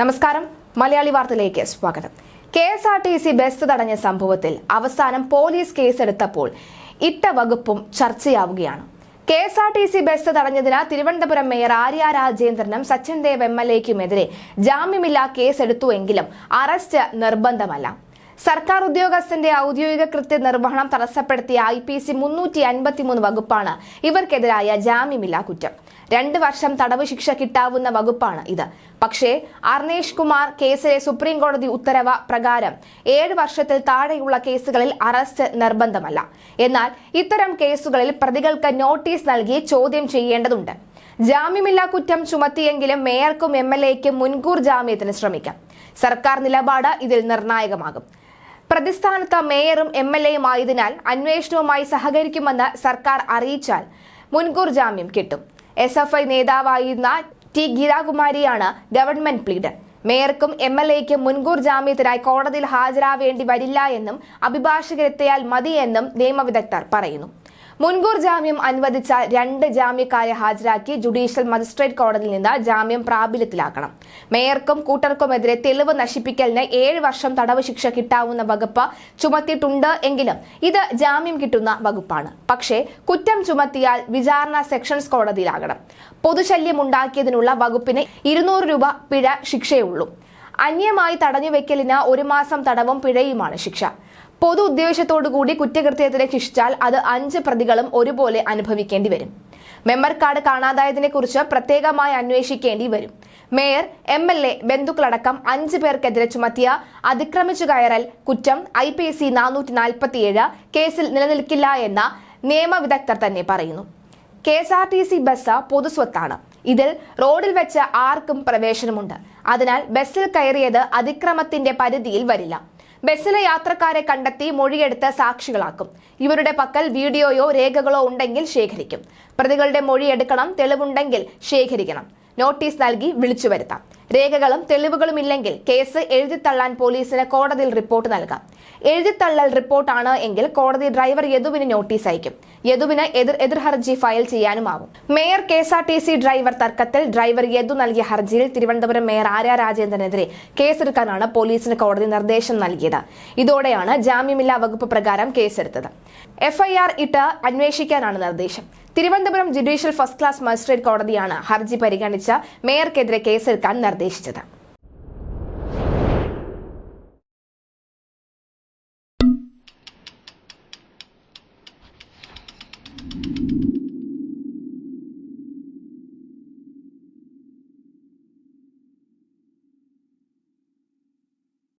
നമസ്കാരം. മലയാളി വാർത്തയിലേക്ക് സ്വാഗതം. K S R T C bus തടഞ്ഞ സംഭവത്തിൽ അവസാനം പോലീസ് കേസെടുത്തപ്പോൾ ഇട്ട വകുപ്പും ചർച്ചയാവുകയാണ്. K S R T C ബസ് തടഞ്ഞതിന് തിരുവനന്തപുരം മേയർ ആര്യ രാജേന്ദ്രനും സച്ചിൻ ദേവ് എം എൽ എക്കുമെതിരെ ജാമ്യമില്ലാ കേസെടുത്തുവെങ്കിലും അറസ്റ്റ് നിർബന്ധമല്ല. സർക്കാർ ഉദ്യോഗസ്ഥന്റെ ഔദ്യോഗിക കൃത്യ നിർവഹണം തടസ്സപ്പെടുത്തിയ ഐ പി സി മുന്നൂറ്റി അൻപത്തിമൂന്ന് വകുപ്പാണ് ഇവർക്കെതിരായ ജാമ്യമില്ലാ കുറ്റം. രണ്ട് വർഷം തടവ് ശിക്ഷ കിട്ടാവുന്ന വകുപ്പാണ് ഇത്. പക്ഷേ അർണേഷ് കുമാർ കേസിലെ സുപ്രീം കോടതി ഉത്തരവ് പ്രകാരം ഏഴ് വർഷത്തിൽ താഴെയുള്ള കേസുകളിൽ അറസ്റ്റ് നിർബന്ധമല്ല. എന്നാൽ ഇത്തരം കേസുകളിൽ പ്രതികൾക്ക് നോട്ടീസ് നൽകി ചോദ്യം ചെയ്യേണ്ടതുണ്ട്. ജാമ്യമില്ലാ കുറ്റം ചുമത്തിയെങ്കിലും മേയർക്കും എം എൽ എക്കും മുൻകൂർ ജാമ്യത്തിന് ശ്രമിക്കാം. സർക്കാർ നിലപാട് ഇതിൽ നിർണായകമാകും. പ്രതിസ്ഥാനത്ത് മേയറും എം എൽ എയും ആയതിനാൽ അന്വേഷണവുമായി സഹകരിക്കുമെന്ന് സർക്കാർ അറിയിച്ചാൽ മുൻകൂർ ജാമ്യം കിട്ടും. എസ് എഫ് ഐ നേതാവായിരുന്ന ടി ഗീതാകുമാരിയാണ് ഗവൺമെന്റ് പ്ലീഡർ. മേയർക്കും എം എൽ എക്കും മുൻകൂർ ജാമ്യത്തിനായി കോടതിയിൽ ഹാജരാവേണ്ടി വരില്ല എന്നും അഭിഭാഷകരെത്തിയാൽ മതിയെന്നും നിയമവിദഗ്ധർ പറയുന്നു. മുൻകൂർ ജാമ്യം അനുവദിച്ച രണ്ട് ജാമ്യക്കാരെ ഹാജരാക്കി ജുഡീഷ്യൽ മജിസ്ട്രേറ്റ് കോടതിയിൽ നിന്ന് ജാമ്യം പ്രാബല്യത്തിലാക്കണം. മേയർക്കും കൂട്ടർക്കുമെതിരെ തെളിവ് നശിപ്പിക്കലിന് ഏഴ് വർഷം തടവ് ശിക്ഷ കിട്ടാവുന്ന വകുപ്പ് ചുമത്തിയിട്ടുണ്ട് എങ്കിലും ഇത് ജാമ്യം കിട്ടുന്ന വകുപ്പാണ്. പക്ഷേ കുറ്റം ചുമത്തിയാൽ വിചാരണ സെക്ഷൻസ് കോടതിയിലാകണം. പൊതുശല്യം ഉണ്ടാക്കിയതിനുള്ള വകുപ്പിന് ഇരുന്നൂറ് രൂപ പിഴ ശിക്ഷയുള്ളൂ അന്യമായി തടഞ്ഞുവെക്കലിന് ഒരു മാസം തടവും പിഴയുമാണ് ശിക്ഷ. പൊതു ഉദ്ദേശത്തോടുകൂടി കുറ്റകൃത്യത്തിന് ശിക്ഷിച്ചാൽ അത് അഞ്ച് പ്രതികളും ഒരുപോലെ അനുഭവിക്കേണ്ടി വരും. മെമ്പർ കാർഡ് കാണാതായതിനെ കുറിച്ച് പ്രത്യേകമായി അന്വേഷിക്കേണ്ടി വരും. മേയർ എം എൽ എ ബന്ധുക്കളടക്കം അഞ്ച് പേർക്കെതിരെ ചുമത്തിയ അതിക്രമിച്ചു കയറൽ കുറ്റം ഐ പി സി നാനൂറ്റി നാൽപ്പത്തിയേഴ് കേസിൽ നിലനിൽക്കില്ല എന്ന നിയമവിദഗ്ധർ തന്നെ പറയുന്നു. K S R T C bus പൊതുസ്വത്താണ് ഇതിൽ റോഡിൽ വെച്ച് ആർക്കും പ്രവേശനമുണ്ട്. അതിനാൽ ബസ്സിൽ കയറിയത് അതിക്രമത്തിന്റെ പരിധിയിൽ വരില്ല. ബസ്സിലെ യാത്രക്കാരെ കണ്ടെത്തി മൊഴിയെടുത്ത് സാക്ഷികളാക്കും. ഇവരുടെ പക്കൽ വീഡിയോയോ രേഖകളോ ഉണ്ടെങ്കിൽ ശേഖരിക്കും. പ്രതികളുടെ മൊഴിയെടുക്കണം തെളിവുണ്ടെങ്കിൽ ശേഖരിക്കണം. നോട്ടീസ് നൽകി വിളിച്ചു വരുത്താം രേഖകളും തെളിവുകളും ഇല്ലെങ്കിൽ കേസ് എഴുതിത്തള്ളാൻ പോലീസിന് കോടതിയിൽ റിപ്പോർട്ട് നൽകാം. എഴുതിത്തള്ളൽ റിപ്പോർട്ടാണ് എങ്കിൽ കോടതി ഡ്രൈവർ യദുവിന് നോട്ടീസ് അയക്കും. യദുവിന് എതിർ എതിർ ഹർജി file ചെയ്യാനുമാവും. Mayor K S R T C driver തർക്കത്തിൽ ഡ്രൈവർ യദു നൽകിയ ഹർജിയിൽ തിരുവനന്തപുരം മേയർ ആര്യ രാജേന്ദ്രനെതിരെ കേസെടുക്കാനാണ് പോലീസിന് കോടതി നിർദ്ദേശം നൽകിയത്. ഇതോടെയാണ് ജാമ്യമില്ലാ വകുപ്പ് പ്രകാരം കേസെടുത്തത്. എഫ്ഐആർ ഇട്ട് അന്വേഷിക്കാനാണ് നിർദ്ദേശം. Thiruvananthapuram judicial first class magistrate കോടതിയാണ് ഹർജി പരിഗണിച്ച മേയർക്കെതിരെ കേസെടുക്കാൻ നിർദ്ദേശിച്ചത്